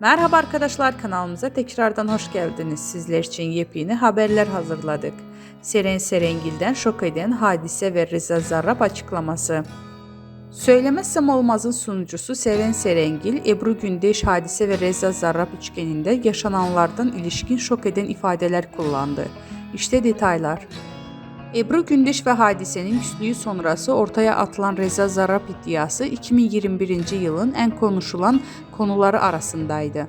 Merhaba arkadaşlar kanalımıza tekrardan hoş geldiniz. Sizler için yepyeni haberler hazırladık. Seren Serengil'den şok eden Hadise ve Reza Zarrab açıklaması. Söylemezsem Olmaz'ın sunucusu Seren Serengil, Ebru Gündeş, Hadise ve Reza Zarrab üçgeninde yaşananlardan ilişkin şok eden ifadeler kullandı. İşte detaylar. Ebru Gündeş ve Hadise'nin küslüğü sonrası ortaya atılan Reza Zarrab iddiası 2021 yılın en konuşulan konuları arasındaydı.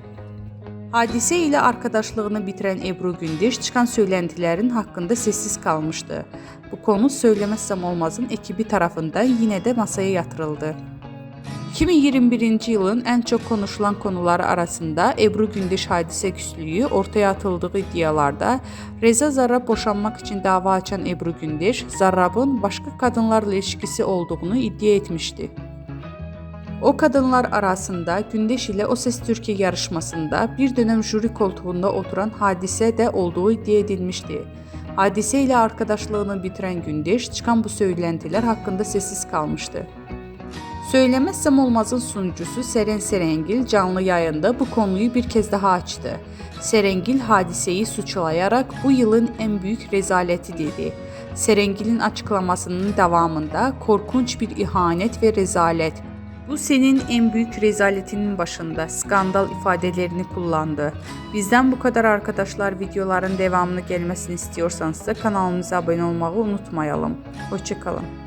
Hadise ile arkadaşlığını bitiren Ebru Gündeş çıkan söylentilerin hakkında sessiz kalmıştı. Bu konu Söylemezsem Olmaz'ın ekibi tarafından yine de masaya yatırıldı. 2021 yılın en çok konuşulan konuları arasında Ebru Gündeş hadise küslüğü ortaya atıldığı iddialarda Reza Zarrab boşanmak için dava açan Ebru Gündeş, Zarrab'ın başka kadınlarla ilişkisi olduğunu iddia etmişti. O kadınlar arasında Gündeş ile O Ses Türkiye yarışmasında bir dönem jüri koltuğunda oturan Hadise de olduğu iddia edilmişti. Hadise ile arkadaşlığını bitiren Gündeş çıkan bu söylentiler hakkında sessiz kalmıştı. Söylemezsem Olmaz'ın sunucusu Seren Serengil canlı yayında bu konuyu bir kez daha açtı. Serengil hadiseyi suçlayarak bu yılın en büyük rezaleti dedi. Serengil'in açıklamasının devamında korkunç bir ihanet ve rezalet. Bu senin en büyük rezaletinin başında skandal ifadelerini kullandı. Bizden bu kadar arkadaşlar videoların devamını gelmesini istiyorsanız da kanalımıza abone olmayı unutmayalım. Hoşçakalın.